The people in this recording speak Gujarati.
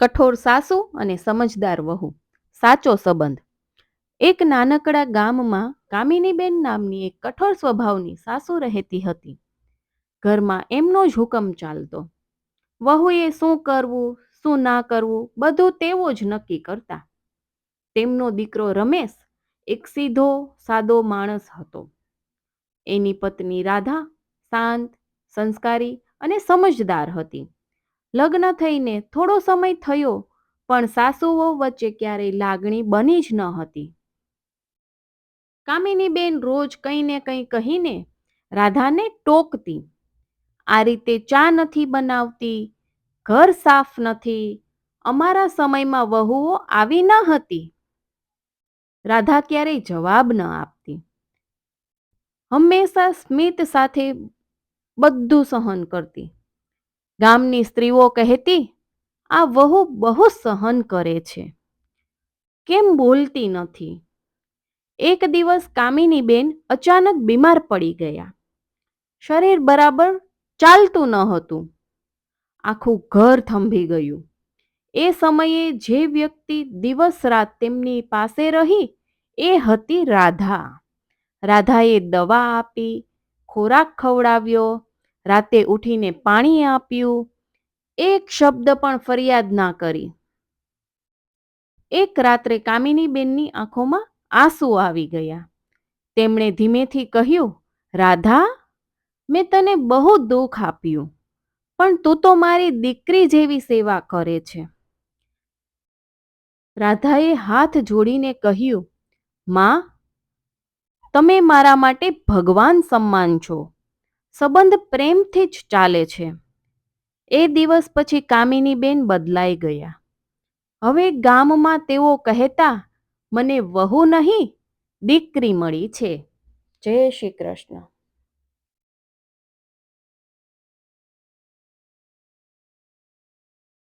કઠોર સાસુ અને સમજદાર વહુ. સાચો સંબંધ. એક નાનકડા ગામમાં કામિનીબેન નામની એક કઠોર સ્વભાવની સાસુ રહેતી હતી. ઘરમાં એમનો જ હુકમ ચાલતો. વહુએ શું કરવું, શું ના કરવું, બધું તેવો જ નક્કી કરતા. તેમનો દીકરો રમેશ એક સીધો, સાદો માણસ હતો. એની પત્ની રાધા શાંત, સંસ્કારી અને સમજદાર હતી. લગ્ન થઈને થોડો સમય થયો, પણ સાસુઓ વચ્ચે ક્યારેય લાગણી બની જ ન હતી. કામિનીબેન રોજ કંઈ ને કંઈ કહીને રાધાને ટોકતી. આ રીતે ચા નથી બનાવતી, ઘર સાફ નથી, અમારા સમયમાં વહુઓ આવી ન હતી. રાધા ક્યારેય જવાબ ન આપતી. હંમેશા સ્મિત સાથે બધું સહન કરતી. ગામની સ્ત્રીઓ કહેતી, આ વહુ બહુ સહન કરે છે. કેમ બોલતી નથી? એક દિવસ કામિનીબેન અચાનક બીમાર પડી ગયા. શરીર બરાબર ચાલતું ન હતું. આખું ઘર થંભી ગયું. એ સમયે જે વ્યક્તિ દિવસ રાત તેમની પાસે રહી, એ હતી રાધા. રાધાએ દવા આપી, ખોરાક ખવડાવ્યો રાતે ઉઠીને પાણી આપ્યું. એક શબ્દ પણ ફરિયાદ ના કરી. એક રાત્રે કામિનીબેનની આંખોમાં આંસુ આવી ગયા. તેમણે ધીમેથી કહ્યું, રાધા, મેં તને બહુ દુઃખ આપ્યું, પણ તું તો મારી દીકરી જેવી સેવા કરે છે. રાધાએ હાથ જોડીને કહ્યું, માં, તમે મારા માટે ભગવાન સમાન છો. સંબંધ પ્રેમથી જ ચાલે છે. એ દિવસ પછી કામિનીબેન બદલાઈ ગયા. હવે ગામમાં તેઓ કહેતા, મને વહુ નહીં, દીકરી મળી છે. જય શ્રી કૃષ્ણ.